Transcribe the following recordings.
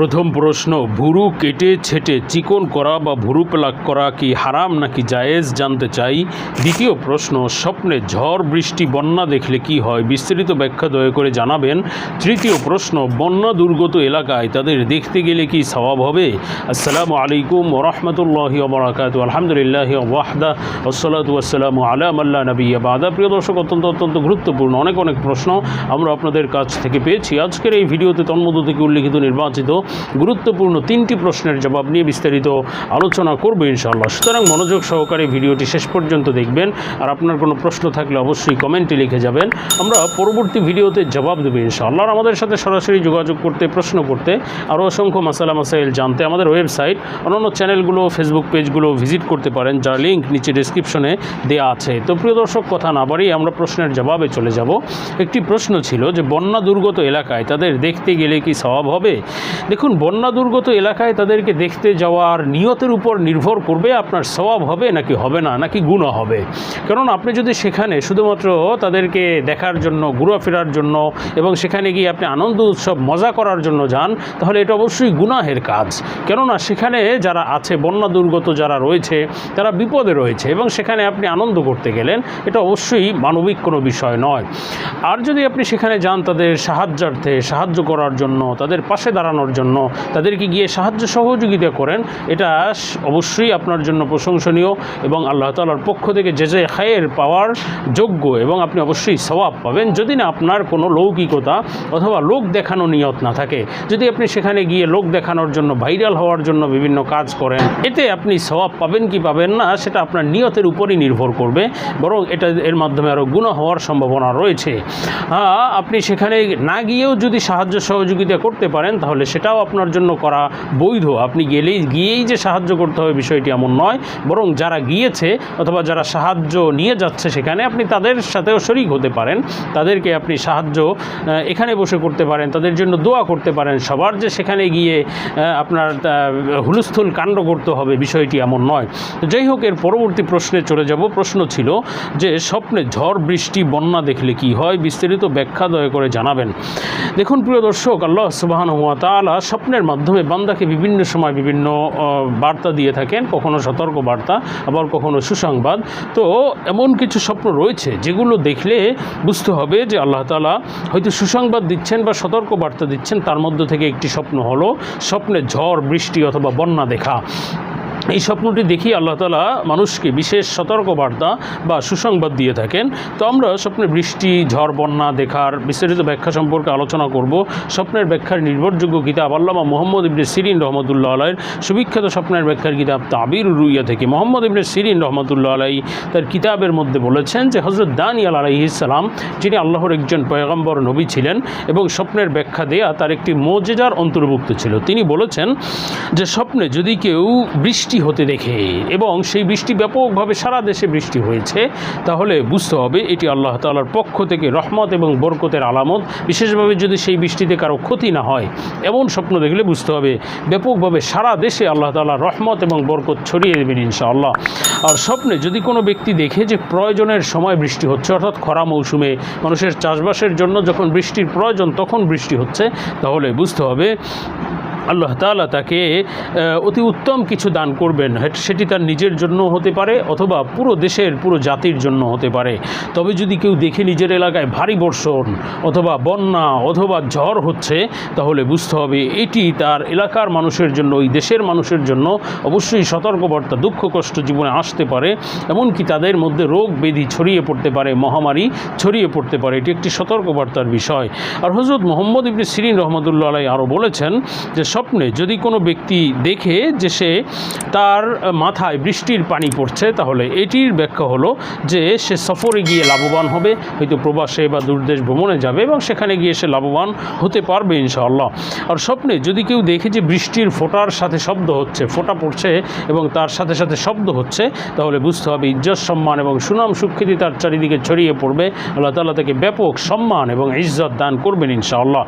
প্রথম প্রশ্ন, ভুরু কেটে ছেটে চিকন করা বা ভুরু প্লাক করা কি হারাম নাকি জায়েজ? জানতে চাই। দ্বিতীয় প্রশ্ন, স্বপ্নে ঝড়, বৃষ্টি, বন্যা দেখলে কি হয়? বিস্তারিত ব্যাখ্যা দয়া করে জানাবেন। তৃতীয় প্রশ্ন, বন্যা দুর্গত এলাকায় তাদের দেখতে গেলে কি স্বভাব হবে? আসসালামু আলাইকুম ওরহমতুল্লাহি ওবরাকাত আলহামদুলিল্লাহ ওয়াহদা ওসলাতু আসসালাম আলাম আল্লাহ নবী বাদা। প্রিয় দর্শক, অত্যন্ত অত্যন্ত গুরুত্বপূর্ণ অনেক অনেক প্রশ্ন আমরা আপনাদের কাছ থেকে পেয়েছি। আজকের এই ভিডিওতে তন্মধ্য থেকে উল্লিখিত নির্বাচিত গুরুত্বপূর্ণ তিনটি প্রশ্নের জবাব নিয়ে বিস্তারিত আলোচনা করব ইনশাআল্লাহ। সুতরাং মনোযোগ সহকারে ভিডিওটি শেষ পর্যন্ত দেখবেন। আর আপনার কোনো প্রশ্ন থাকলে অবশ্যই কমেন্টে লিখে যাবেন। আমরা পরবর্তী ভিডিওতে জবাব দেবো ইনশাআল্লাহ। আর আমাদের সাথে সরাসরি যোগাযোগ করতে, প্রশ্ন করতে আরও অসংখ্য মাসালা মাসাইল জানতে আমাদের ওয়েবসাইট, অন্যান্য চ্যানেলগুলো, ফেসবুক পেজগুলো ভিজিট করতে পারেন, যার লিঙ্ক নিচে ডিসক্রিপশনে দেওয়া আছে। তো প্রিয় দর্শক, কথা না বাড়িয়ে আমরা প্রশ্নের জবাবে চলে যাব। একটি প্রশ্ন ছিল যে, বন্যা দুর্গত এলাকায় তাদের দেখতে গেলে কি স্বভাব হবে? দেখুন, বন্যা দুর্গত এলাকায় তাদেরকে দেখতে যাওয়ার নিয়তের উপর নির্ভর করবে আপনার স্বভাব হবে নাকি হবে না, নাকি গুণা হবে। কারণ আপনি যদি সেখানে শুধুমাত্র তাদেরকে দেখার জন্য, ঘোরাফেরার জন্য এবং সেখানে গিয়ে আপনি আনন্দ উৎসব, মজা করার জন্য যান, তাহলে এটা অবশ্যই গুনাহের কাজ। কেননা সেখানে যারা আছে, বন্যা দুর্গত যারা রয়েছে, তারা বিপদে রয়েছে এবং সেখানে আপনি আনন্দ করতে গেলেন, এটা অবশ্যই মানবিক কোনো বিষয় নয়। আর যদি আপনি সেখানে যান তাদের সাহায্যার্থে, সাহায্য করার জন্য, তাদের পাশে দাঁড়ানোর জন্য তাদেরকে গিয়ে সাহায্য সহযোগিতা করেন, এটা অবশ্যই আপনার জন্য প্রশংসনীয় এবং আল্লাহ তালার পক্ষ থেকে যে যে খায়ের পাওয়ার যোগ্য এবং আপনি অবশ্যই সওয়াব পাবেন। যদি না আপনার কোনো লৌকিকতা অথবা লোক দেখানো নিয়ত না থাকে, যদি আপনি সেখানে গিয়ে লোক দেখানোর জন্য ভাইরাল হওয়ার জন্য বিভিন্ন কাজ করেন, এতে আপনি সওয়াব পাবেন কি পাবেন না, সেটা আপনার নিয়তের উপরই নির্ভর করবে, বরং এটা এর মাধ্যমে আরও গুণ হওয়ার সম্ভাবনা রয়েছে। হ্যাঁ আপনি সেখানে না গিয়েও যদি সাহায্য সহযোগিতা করতে পারেন, তাহলে সেটাও আপনার জন্য করা বৈধ। আপনি গেলেই, গিয়েই যে সাহায্য করতে হবে বিষয়টি এমন নয়, বরং যারা গিয়েছে অথবা যারা সাহায্য নিয়ে যাচ্ছে সেখানে আপনি তাদের সাথেও শরিক হতে পারেন। তাদেরকে আপনি সাহায্য এখানে বসে করতে পারেন, তাদের জন্য দোয়া করতে পারেন। সবার যে সেখানে গিয়ে আপনার হুলস্থুল কাণ্ড করতে হবে বিষয়টি এমন নয়। যাই হোক, এর পরবর্তী প্রশ্নে চলে যাব। প্রশ্ন ছিল যে, স্বপ্নে ঝড়, বৃষ্টি, বন্যা দেখলে কি হয়? বিস্তারিত ব্যাখ্যা দয়া করে জানাবেন। দেখুন, প্রিয় দর্শক, আল্লাহ সুবাহান হুয়া তালা স্বপ্নের মাধ্যমে বান্দাকে বিভিন্ন সময় বিভিন্ন বার্তা দিয়ে থাকেন, কখনো সতর্ক বার্তা আবার কখনো সুসংবাদ। তো এমন কিছু স্বপ্ন রয়েছে যেগুলো দেখলে বুঝতে হবে যে আল্লাহ তালা হয়তো সুসংবাদ দিচ্ছেন বা সতর্ক বার্তা দিচ্ছেন, তার মধ্য থেকে একটি স্বপ্ন হলো স্বপ্নে ঝড়, বৃষ্টি অথবা বন্যা দেখা। এই স্বপ্নটি দেখি আল্লাহ তালা মানুষকে বিশেষ সতর্কবার্তা বা সুসংবাদ দিয়ে থাকেন। তো আমরা স্বপ্নে বৃষ্টি, ঝড়, বন্যা দেখার বিস্তারিত ব্যাখ্যা সম্পর্কে আলোচনা করব। স্বপ্নের ব্যাখ্যার নির্ভরযোগ্য কিতাব আল্লামা মোহাম্মদ ইবনে সিরিন রহমতুল্লাহ আলাইয়ের সুবিখ্যাত স্বপ্নের ব্যাখ্যার কিতাব তাবির রুইয়া থেকে। মোহাম্মদ ইবনে সিরিন রহমতুল্লাহ আলাই তার কিতাবের মধ্যে বলেছেন যে হজরত দানিয়াল আলাইহিসালাম যিনি আল্লাহর একজন পয়গম্বর নবী ছিলেন এবং স্বপ্নের ব্যাখ্যা দেয়া তার একটি মোজেজার অন্তর্ভুক্ত ছিল। তিনি বলেছেন যে, স্বপ্নে যদি কেউ বৃষ্টি হতে দেখে। এবং সেই বৃষ্টি ব্যাপকভাবে সারা দেশে বৃষ্টি হয়েছে। তাহলে বুঝতে হবে, এটি আল্লাহ তাআলার পক্ষ থেকে রহমত এবং বরকতের আলামত। বিশেষভাবে যদি সেই বৃষ্টিতে কারও ক্ষতি না হয়, এমন স্বপ্ন দেখলে বুঝতে হবে, ব্যাপকভাবে সারা দেশে আল্লাহ তাআলার রহমত এবং বরকত ছড়িয়ে দেবেন ইনশাআল্লাহ। আর স্বপ্নে যদি কোনো ব্যক্তি দেখে যে প্রয়োজনের সময় বৃষ্টি হচ্ছে, অর্থাৎ খরা মৌসুমে মানুষের চাষবাসের জন্য যখন বৃষ্টির প্রয়োজন তখন বৃষ্টি হচ্ছে, তাহলে বুঝতে হবে আল্লাহ তাআলা তাকে অতি উত্তম কিছু দান করবেন। সেটি তার নিজের জন্য হতে পারে অথবা পুরো দেশের, পুরো জাতির জন্য হতে পারে। তবে যদি কেউ দেখে নিজের এলাকায় ভারী বর্ষণ অথবা বন্যা অথবা ঝড় হচ্ছে, তাহলে বুঝতে হবে এটি তার এলাকার মানুষের জন্য, ওই দেশের মানুষের জন্য অবশ্যই সতর্কবার্তা, দুঃখ কষ্ট জীবনে আসতে পারে। এমনকি তাদের মধ্যে রোগ ব্যাধি ছড়িয়ে পড়তে পারে, মহামারী ছড়িয়ে পড়তে পারে, এটি একটি সতর্কবার্তার বিষয়। আর হজরত মোহাম্মদ ইবনে সিরিন রহমতুল্লাহ আলাই আরও বলেছেন যে স্বপ্নে যদি কোনো ব্যক্তি দেখে যে সে তার মাথায় বৃষ্টির পানি পড়ছে, তাহলে এটির ব্যাখ্যা হলো যে সে সফরে গিয়ে লাভবান হবে, হয়তো প্রবাসে বা দূরদেশ ভ্রমণে যাবে এবং সেখানে গিয়ে সে লাভবান হতে পারবে ইনশাআল্লাহ। আর স্বপ্নে যদি কেউ দেখে যে বৃষ্টির ফোঁটার সাথে শব্দ হচ্ছে, ফোটা পড়ছে এবং তার সাথে সাথে শব্দ হচ্ছে, তাহলে বুঝতে হবে ইজ্জত, সম্মান এবং সুনাম সুখ্যাতি তার চারিদিকে ছড়িয়ে পড়বে। আল্লাহ তাআলা তাকে ব্যাপক সম্মান এবং ইজ্জত দান করবেন ইনশাআল্লাহ।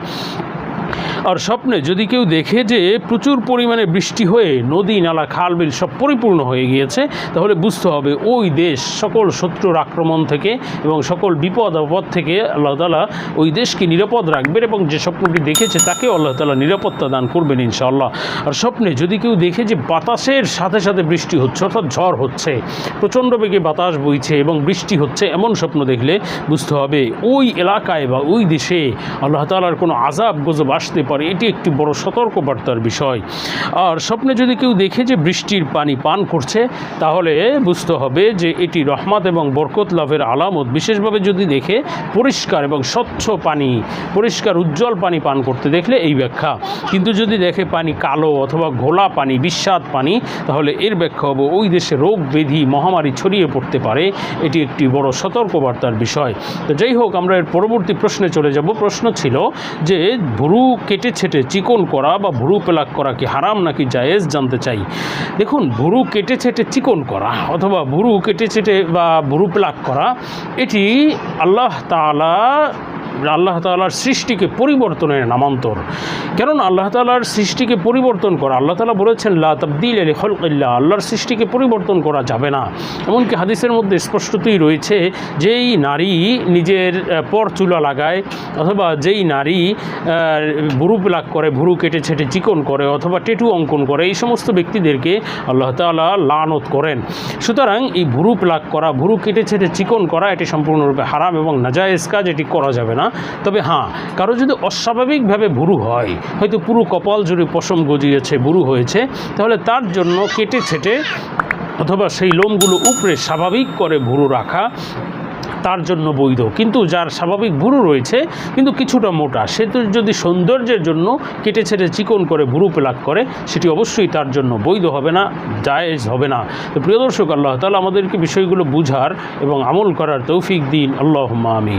আর স্বপ্নে যদি কেউ দেখে যে প্রচুর পরিমাণে বৃষ্টি হয়ে নদী, নালা, খাল, বিল সব পরিপূর্ণ হয়ে গিয়েছে, তাহলে বুঝতে হবে ওই দেশ সকল শত্রুর আক্রমণ থেকে এবং সকল বিপদ, আপদ থেকে আল্লাহ তালা ওই দেশকে নিরাপদ রাখবেন এবং যে স্বপ্নটি দেখেছে তাকেও আল্লাহ তালা নিরাপত্তা দান করবেন ইনশাআল্লাহ। আর স্বপ্নে যদি কেউ দেখে যে বাতাসের সাথে সাথে বৃষ্টি হচ্ছে, অর্থাৎ ঝড় হচ্ছে, প্রচণ্ড বেগে বাতাস বইছে এবং বৃষ্টি হচ্ছে, এমন স্বপ্ন দেখলে বুঝতে হবে ওই এলাকায় বা ওই দেশে আল্লাহ তালার কোনো আজাব গজব আসতে পারে, এটি একটি বড় সতর্কবার্তার বিষয়। আর স্বপ্নে যদি কেউ দেখে যে বৃষ্টির পানি পান করছে, তাহলে বুঝতে হবে যে এটি রহমত এবং বরকত লাভের আলামত। বিশেষভাবে যদি দেখে পরিষ্কার এবং স্বচ্ছ পানি, পরিষ্কার উজ্জ্বল পানি পান করতে দেখলে এই ব্যাখ্যা। কিন্তু যদি দেখে পানি কালো অথবা ঘোলা পানি বিস্বাদ পানি, তাহলে এর ব্যাখ্যা হবে ওই দেশে রোগ ব্যাধি মহামারী ছড়িয়ে পড়তে পারে। এটি একটি বড় সতর্কবার্তার বিষয়। তো যাই হোক, আমরা এর পরবর্তী প্রশ্নে চলে যাব। প্রশ্ন ছিল যে ভুরু কেটে ছেটে চিকন করা বা ভুরু পেলাক করা কি হারাম নাকি জায়েজ জানতে চাই? দেখুন, ভুরু কেটে ছেটে চিকন করা অথবা ভুরু কেটে ছেটে বা ভুরু পেলাক করা, এটি আল্লাহ তাআলা আল্লাহ তালার সৃষ্টিকে পরিবর্তনের নামান্তর। কেননা আল্লাহ তালার সৃষ্টিকে পরিবর্তন করা, আল্লাহ তালা বলেছেন, লা তাবদিল আলী হলকিল্লা আল্লাহর সৃষ্টিকে পরিবর্তন করা যাবে না। এমনকি হাদিসের মধ্যে স্পষ্টতই রয়েছে, যেই নারী নিজের পর চুলা লাগায়, অথবা যেই নারী ভুরু প্লাক করে, ভুরু কেটে ছেটে চিকন করে, অথবা টেটু অঙ্কন করে, এই সমস্ত ব্যক্তিদেরকে আল্লাহ তালা লানত করেন। সুতরাং এই ভুরু প্লাক করা, ভুরু কেটে ছেটে চিকন করা, এটি সম্পূর্ণরূপে হারাম এবং নাজায়েজ কাজ, এটি করা যাবে না। তবে হ্যাঁ কারও যদি অস্বাভাবিকভাবে ভুরু হয়, হয়তো পুরো কপাল জুড়ে পশম গজিয়েছে, ভুরু হয়েছে, তাহলে তার জন্য কেটে ছেটে অথবা সেই লোমগুলো উপরে স্বাভাবিক করে ভুরু রাখা তার জন্য বৈধ। কিন্তু যার স্বাভাবিক ভুরু রয়েছে, কিন্তু কিছুটা মোটা, সে তো যদি সৌন্দর্যের জন্য কেটে ছেটে চিকন করে ভুরু পেলাক করে, সেটি অবশ্যই তার জন্য বৈধ হবে না, জায়েজ হবে না। তো প্রিয় দর্শক, আল্লাহ তালা আমাদেরকে বিষয়গুলো বুঝার এবং আমল করার তৌফিক দিন। আল্লাহ আমি